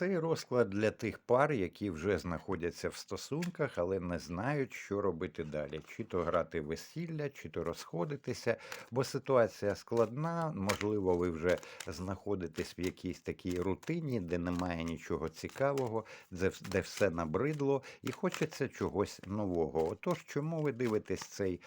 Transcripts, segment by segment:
Цей розклад для тих пар, які вже знаходяться в стосунках, але не знають, що робити далі: чи то грати весілля, чи то розходитися, бо ситуація складна. Можливо, ви вже знаходитесь в якійсь такій рутині, де немає нічого цікавого, де, все набридло, і хочеться чогось нового. Отож, чому ви дивитесь цей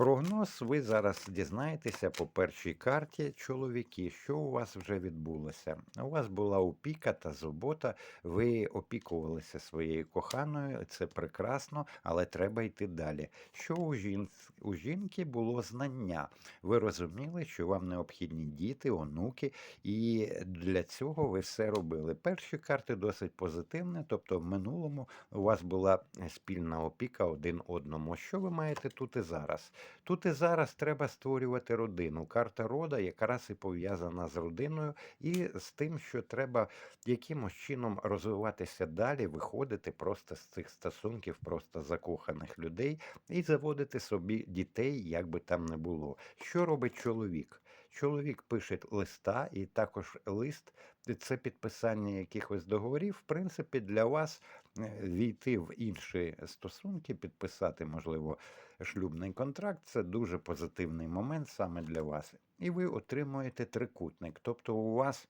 Прогноз ви зараз дізнаєтеся по першій карті, чоловіки, що у вас вже відбулося. У вас була опіка та зубота, ви опікувалися своєю коханою, це прекрасно, але треба йти далі. Що у, жін... у жінки було знання? Ви розуміли, що вам необхідні діти, онуки, і для цього ви все робили. Перші карти досить позитивні, тобто в минулому у вас була спільна опіка один одному. Що ви маєте тут і зараз? Тут і зараз треба створювати родину. Карта рода якраз і пов'язана з родиною і з тим, що треба якимось чином розвиватися далі, виходити просто з цих стосунків, просто закоханих людей і заводити собі дітей, як би там не було. Що робить чоловік? Чоловік пише листа, і також лист це підписання якихось договорів. В принципі, для вас е, війти в інші стосунки, підписати, можливо, шлюбний контракт це дуже позитивний момент саме для вас. І ви отримуєте трикутник. Тобто у вас.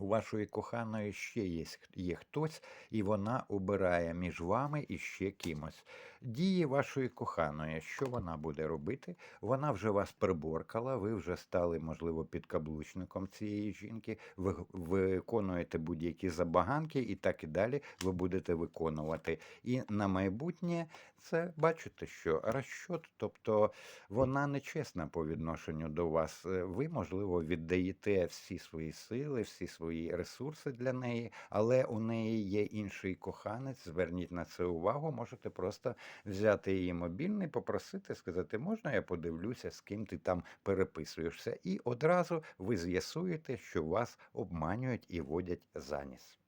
У вашої коханої ще є, є хтось, і вона обирає між вами і ще кимось. Дії вашої коханої, що вона буде робити? Вона вже вас приборкала, ви вже стали, можливо, підкаблучником цієї жінки, ви виконуєте будь-які забаганки, і так і далі ви будете виконувати. І на майбутнє це бачите, що розчот, тобто вона нечесна по відношенню до вас. Е, Ви, можливо, віддаєте всі свої сили, всі свої ресурси для неї, але у неї є інший коханець. Зверніть на це увагу. Можете просто взяти її мобільний, попросити, сказати, можна я подивлюся, з ким ти там переписуєшся. І одразу ви з'ясуєте, що вас обманюють і водять за ніс.